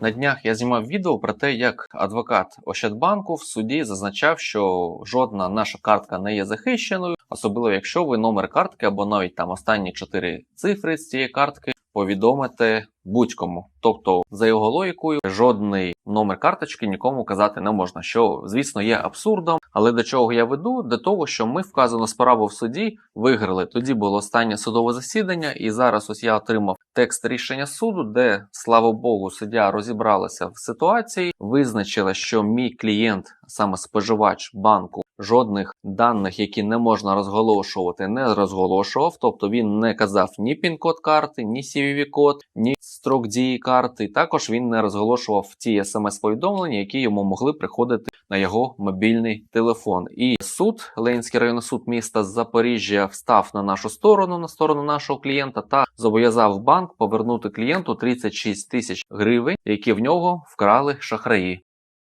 На днях я знімав відео про те, як адвокат Ощадбанку в суді зазначав, що жодна наша картка не є захищеною, особливо якщо ви номер картки або навіть там останні чотири цифри з цієї картки повідомите будь-кому. Тобто, за його логікою, жодний номер карточки нікому казати не можна, що звісно є абсурдом. Але до чого я веду? До того, що ми вказану справу в суді виграли. Тоді було останнє судове засідання, і зараз ось я отримав текст рішення суду, де слава Богу, суддя розібралася в ситуації, визначила, що мій клієнт, саме споживач банку, жодних даних, які не можна розголошувати, не розголошував. Тобто він не казав ні пін-код карти, ні CVV-код, ні строк дії карти. Також він не розголошував ті смс-повідомлення, які йому могли приходити на його мобільний телефон. І суд, Ленінський районний суд міста Запоріжжя, встав на нашу сторону, на сторону нашого клієнта, та зобов'язав банк повернути клієнту 36 тисяч гривень, які в нього вкрали шахраї.